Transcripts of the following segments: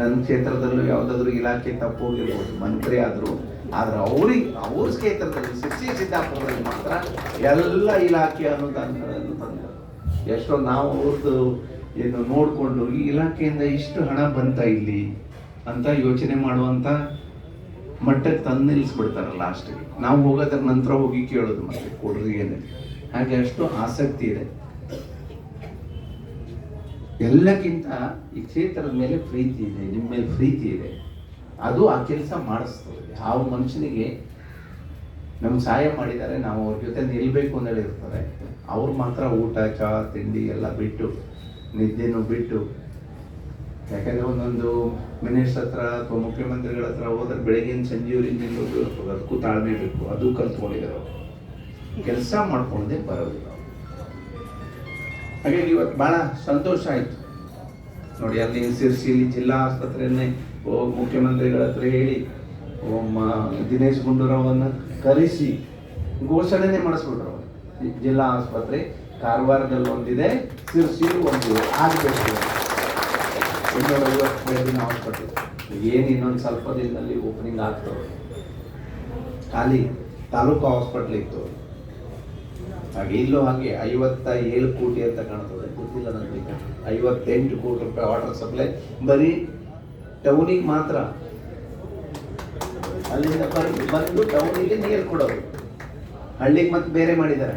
ನನ್ನ ಕ್ಷೇತ್ರದಲ್ಲೂ ಯಾವುದಾದ್ರೂ ಇಲಾಖೆ ತಪ್ಪು ಹೋಗಿರ್ಬೋದು ಮಂತ್ರಿ ಆದರೂ, ಆದ್ರೆ ಅವ್ರಿಗೆ, ಅವ್ರ ಕ್ಷೇತ್ರದಲ್ಲಿ ಶಿರ್ಸಿ ಸಿದ್ದಾಪುರದಲ್ಲಿ ಮಾತ್ರ ಎಲ್ಲ ಇಲಾಖೆ ಅನುದಾನಗಳನ್ನು ತಂದರು ಎಷ್ಟೋ ನಾವು ಅವ್ರದ್ದು ಏನು ನೋಡಿಕೊಂಡು ಈ ಇಲಾಖೆಯಿಂದ ಇಷ್ಟು ಹಣ ಬಂತ ಇಲ್ಲಿ ಅಂತ ಯೋಚನೆ ಮಾಡುವಂಥ ಮಟ್ಟಕ್ಕೆ ತಂದು ನಿಲ್ಲಿಸ್ಬಿಡ್ತಾರೆ ಲಾಸ್ಟಿಗೆ. ನಾವು ಹೋಗೋದ್ರ ನಂತರ ಹೋಗಿ ಕೇಳೋದು ಮತ್ತೆ, ಕೊಡ್ರಿ ಏನಿದೆ. ಹಾಗೆ ಅಷ್ಟು ಆಸಕ್ತಿ ಇದೆ. ಎಲ್ಲಕ್ಕಿಂತ ಈ ಕ್ಷೇತ್ರದ ಮೇಲೆ ಪ್ರೀತಿ ಇದೆ, ನಿಮ್ಮ ಮೇಲೆ ಪ್ರೀತಿ ಇದೆ. ಅದು ಆ ಕೆಲಸ ಮಾಡಿಸ್ತದೆ. ಯಾವ ಮನುಷ್ಯನಿಗೆ ನಮ್ಗೆ ಸಹಾಯ ಮಾಡಿದ್ದಾರೆ, ನಾವು ಅವ್ರ ಜೊತೆ ನಿಲ್ಬೇಕು ಅಂತ ಹೇಳಿರ್ತಾರೆ. ಅವ್ರು ಮಾತ್ರ ಊಟ ಚಹಾ ತಿಂಡಿ ಎಲ್ಲ ಬಿಟ್ಟು, ನಿದ್ದೆನೂ ಬಿಟ್ಟು, ಯಾಕಂದರೆ ಒಂದೊಂದು ಮಿನಿಸ್ಟರ್ ಹತ್ರ ಅಥವಾ ಮುಖ್ಯಮಂತ್ರಿಗಳ ಹತ್ರ ಹೋದ್ರೆ ಬೆಳಗಿನ ನಿಲ್ಲೋದು ಅದಕ್ಕೂ ತಾಳ್ಮೆ ಬೇಕು. ಅದು ಕಲ್ತ್ಕೊಂಡಿದ್ದಾರೆ ಕೆಲಸ ಮಾಡ್ಕೊಂಡೇ ಬರೋದಿಲ್ಲ ಹಾಗಾಗಿ ಇವತ್ತು ಬಹಳ ಸಂತೋಷ ಆಯಿತು. ನೋಡಿ, ಅಲ್ಲಿ ಇಲ್ಲಿ ಜಿಲ್ಲಾ ಆಸ್ಪತ್ರೆಯನ್ನೇ ಮುಖ್ಯಮಂತ್ರಿಗಳ ಹತ್ರ ಹೇಳಿ ದಿನೇಶ್ ಗುಂಡೂರಾವನ್ನು ಕರೆಸಿ, ಘೋಷಣೆನೇ ಮಾಡಿಸ್ಬಿಟ್ರು ಜಿಲ್ಲಾ ಆಸ್ಪತ್ರೆ ಕಾರವಾರದಲ್ಲಿ ಒಂದಿದೆ ಸಿರ್ಸಿಲು ಒಂದು ಆಗಬೇಕು. ಇನ್ನೂರ ಐವತ್ತು ಏನು ಇನ್ನೊಂದು ಸ್ವಲ್ಪ ದಿನದಲ್ಲಿ ಓಪನಿಂಗ್ ಆಗ್ತವೆ ಖಾಲಿ ತಾಲೂಕು ಹಾಸ್ಪಿಟ್ಲ್ ಇತ್ತು. ಹಾಗೆ ಇಲ್ಲೂ ಹಾಗೆ ಐವತ್ತ ಏಳು ಕೋಟಿ ಅಂತ ಕಾಣ್ತದೆ. ಗೊತ್ತಿಲ್ಲ ನನಗೆ ಐವತ್ತೆಂಟು ಕೋಟಿ ರೂಪಾಯಿ ವಾಟರ್ ಸಪ್ಲೈ ಬರೀ ಟೌನಿಗೆ ಮಾತ್ರ. ಅಲ್ಲಿಂದ ಬಂದು ಟೌನಿಗೆ ನೀರು ಕೊಡೋದು. ಹಳ್ಳಿಗೆ ಮತ್ತೆ ಬೇರೆ ಮಾಡಿದ್ದಾರೆ.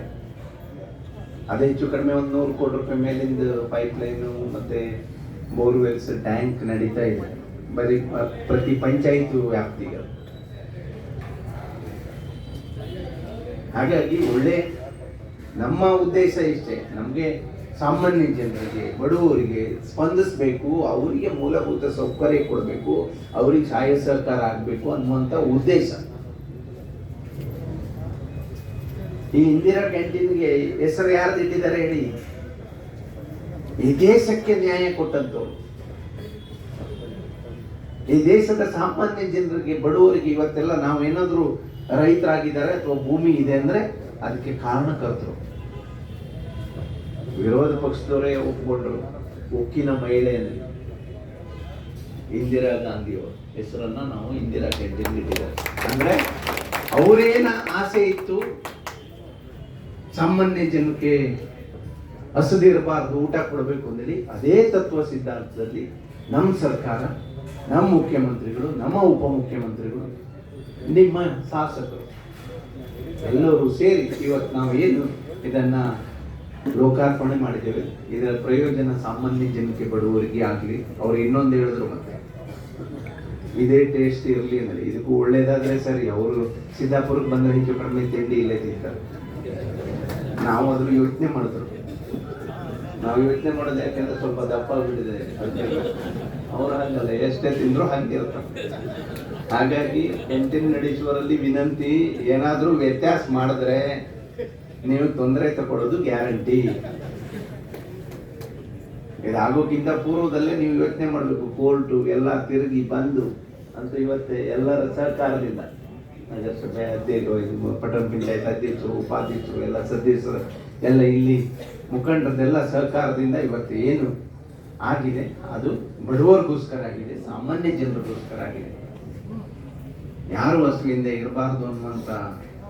ಅದೇ ಹೆಚ್ಚು ಕಡಿಮೆ ಒಂದು ನೂರು ಕೋಟಿ ರೂಪಾಯಿ ಮೇಲಿಂದ ಪೈಪ್ ಲೈನು ಮತ್ತೆ ಬೋರ್ವೆಲ್ಸ್ ಟ್ಯಾಂಕ್ ನಡೀತಾ ಇದೆ. ಬರೀ ಪ್ರತಿ ಪಂಚಾಯಿತಿ ವ್ಯಾಪ್ತಿಗೆ. ಹಾಗಾಗಿ ಒಳ್ಳೆ ನಮ್ಮ ಉದ್ದೇಶ ಇಷ್ಟೇ. ನಮಗೆ ಸಾಮಾನ್ಯ ಜನರಿಗೆ, ಬಡವರಿಗೆ ಸ್ಪಂದಿಸಬೇಕು, ಅವರಿಗೆ ಮೂಲಭೂತ ಸೌಕರ್ಯ ಕೊಡಬೇಕು, ಅವರಿಗೆ ಸಹಾಯ ಸರ್ಕಾರ ಆಗಬೇಕು ಅನ್ನುವಂಥ ಉದ್ದೇಶ. ಈ ಇಂದಿರಾ ಕ್ಯಾಂಟೀನ್ಗೆ ಹೆಸರು ಯಾರ್ದು ಇಟ್ಟಿದ್ದಾರೆ ಹೇಳಿ? ಈ ದೇಶಕ್ಕೆ ನ್ಯಾಯ ಕೊಟ್ಟದ್ದು. ಈ ದೇಶದ ಸಾಮಾನ್ಯ ಜನರಿಗೆ, ಬಡವರಿಗೆ ಇವತ್ತೆಲ್ಲ ನಾವೇನಾದ್ರೂ ರೈತರಾಗಿದ್ದಾರೆ ಅಥವಾ ಭೂಮಿ ಇದೆ ಅಂದ್ರೆ ಅದಕ್ಕೆ ಕಾರಣಕರ್ತರು. ವಿರೋಧ ಪಕ್ಷದವರೇ ಒಪ್ಕೊಂಡ್ರು. ಉಕ್ಕಿನ ಮಹಿಳೆಯಲ್ಲಿ ಇಂದಿರಾ ಗಾಂಧಿಯವರು. ಹೆಸರನ್ನ ನಾವು ಇಂದಿರಾ ಕ್ಯಾಂಟೀನ್ ಇಟ್ಟಿದ್ದಾರೆ ಅಂದ್ರೆ ಅವರೇನ ಆಸೆ ಇತ್ತು? ಸಾಮಾನ್ಯ ಜನಕ್ಕೆ ಹಸದಿರಬಾರ್ದು ಊಟ ಕೊಡಬೇಕು ಅಂದೇಳಿ ಅದೇ ತತ್ವ ಸಿದ್ಧಾಂತದಲ್ಲಿ ನಮ್ಮ ಸರ್ಕಾರ, ನಮ್ಮ ಮುಖ್ಯಮಂತ್ರಿಗಳು, ನಮ್ಮ ಉಪಮುಖ್ಯಮಂತ್ರಿಗಳು, ನಿಮ್ಮ ಶಾಸಕರು ಎಲ್ಲರೂ ಸೇರಿ ಇವತ್ತು ನಾವು ಏನು ಇದನ್ನು ಲೋಕಾರ್ಪಣೆ ಮಾಡಿದ್ದೇವೆ, ಇದರ ಪ್ರಯೋಜನ ಸಾಮಾನ್ಯ ಜನಕ್ಕೆ ಬಡವರಿಗೆ ಆಗಲಿ. ಅವ್ರು ಇನ್ನೊಂದು ಹೇಳಿದ್ರು ಮತ್ತೆ. ಇದೇ ಟೇಸ್ಟ್ ಇರಲಿ ಅಂದರೆ, ಇದಕ್ಕೂ ಒಳ್ಳೇದಾದರೆ ಸರಿ, ಅವರು ಸಿದ್ದಾಪುರಕ್ಕೆ ಬಂದ ಹೆಚ್ಚು ಕಡಿಮೆ ತಿಂಡಿ ಇಲ್ಲೇ ತಿಂತಾರೆ. ನಾವು ಅದ್ರ ಯೋಚನೆ ಮಾಡಿದ್ರು ನಾವು ಯೋಚನೆ ಮಾಡೋದು ಯಾಕೆಂದ್ರೆ ಸ್ವಲ್ಪ ದಪ್ಪ ಆಗ್ಬಿಟ್ಟಿದೆ. ಅವ್ರು ಹಾಗಲ್ಲ ಎಷ್ಟೇ ತಿಂದ್ರು ಹಂಗಿರ್ತಾರೆ ಹಾಗಾಗಿ ಎಂಟಿನ ನಡೆಸುವರಲ್ಲಿ ವಿನಂತಿ, ಏನಾದರೂ ವ್ಯತ್ಯಾಸ ಮಾಡಿದ್ರೆ ನೀವು ತೊಂದರೆ ತಗೊಳ್ಳೋದು ಗ್ಯಾರಂಟಿ. ಇದಾಗೋಕ್ಕಿಂತ ಪೂರ್ವದಲ್ಲೇ ನೀವು ಯೋಚನೆ ಮಾಡಬೇಕು, ಕೋರ್ಟು, ಎಲ್ಲ ತಿರುಗಿ ಬಂದು, ಅಂತ ಇವತ್ತೆ ಎಲ್ಲರ ಸಹಕಾರದಿಂದ. ನಗರಸಭೆ ಅಧ್ಯಕ್ಷರು ಪಟ್ಟಣ ಪಂಚಾಯತ್ ಅಧ್ಯಕ್ಷರು, ಉಪಾಧ್ಯಕ್ಷರು, ಎಲ್ಲ ಸದಸ್ಯರು, ಎಲ್ಲ ಇಲ್ಲಿ ಮುಖಂಡರದೆಲ್ಲ ಸಹಕಾರದಿಂದ ಇವತ್ತು ಏನು ಆಗಿದೆ. ಅದು ಬಡವರಿಗೋಸ್ಕರ ಆಗಿದೆ ಸಾಮಾನ್ಯ ಜನರಿಗೋಸ್ಕರ ಆಗಿದೆ. ಯಾರು ಹಸುವಿಂದ ಇರಬಾರ್ದು ಅನ್ನುವಂಥ